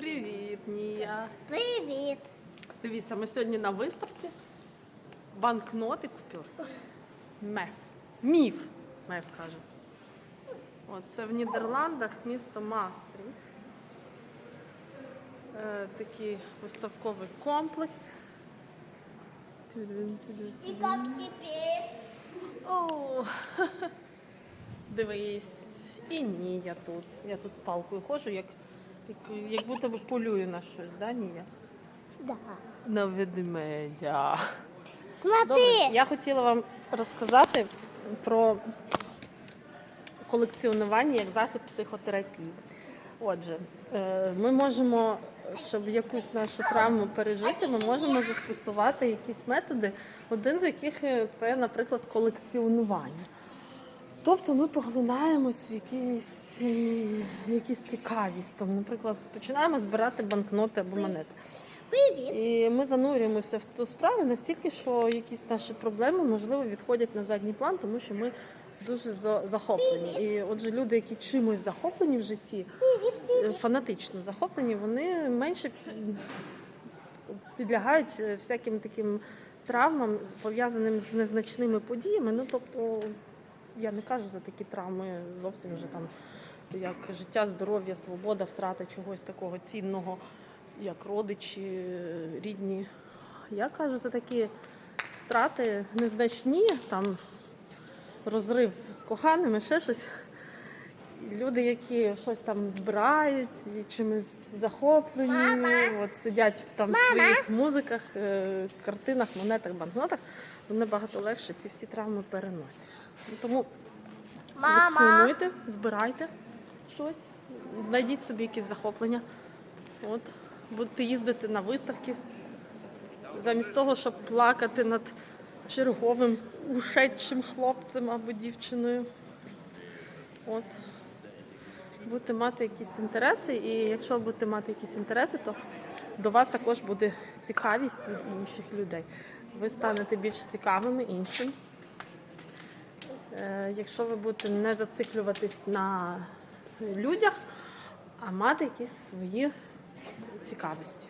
Привіт, Нія. Привіт. Дивіться, ми сьогодні на виставці. Банкноти купюр. Меф. Міф, меф каже. Це в Нідерландах місто Мастріхт. Е, такий виставковий комплекс. І як тебе? О, дивись, і ні, я тут. Я тут з палкою ходжу, як, як, як будто би полюю на щось, да, Нія? Да. На ведмедя. Смотри. Добре, я хотіла вам розказати про колекціонування як засіб психотерапії. Отже, е, ми можемо, щоб якусь нашу травму пережити, ми можемо застосувати якісь методи, один з яких е, це, наприклад, колекціонування. Тобто ми поглинаємось в якісь, в якісь цікавість. Тому, наприклад, починаємо збирати банкноти або монети. Привіт. І ми занурюємося в ту справу настільки, що якісь наші проблеми можливо відходять на задній план, тому що ми дуже за- захоплені. І отже, люди, які чимось захоплені в житті, е, фанатично захоплені, вони менше підлягають е, всяким таким травмам, пов'язаним з незначними подіями. Ну тобто, я не кажу за такі травми зовсім вже там. Як життя, здоров'я, свобода, втрата чогось такого цінного, як родичі, рідні. Я кажу, за такі втрати незначні, там розрив з коханими, ще щось. Люди, які щось там збирають, і чимось захоплені, от сидять в там своїх музиках, е, картинах, монетах, банкнотах, вони багато легше ці всі травми переносять. Ну, Тому колекціонуйте, збирайте щось, знайдіть собі якісь захоплення. От, будете їздити на виставки, замість того, щоб плакати над черговим ушедшим хлопцем або дівчиною. От. Будете мати якісь інтереси, і якщо будете мати якісь інтереси, то до вас також буде цікавість від інших людей. Ви станете більш цікавими іншим. Е, Якщо ви будете не зациклюватись на людях, а мати якісь свої цікавості.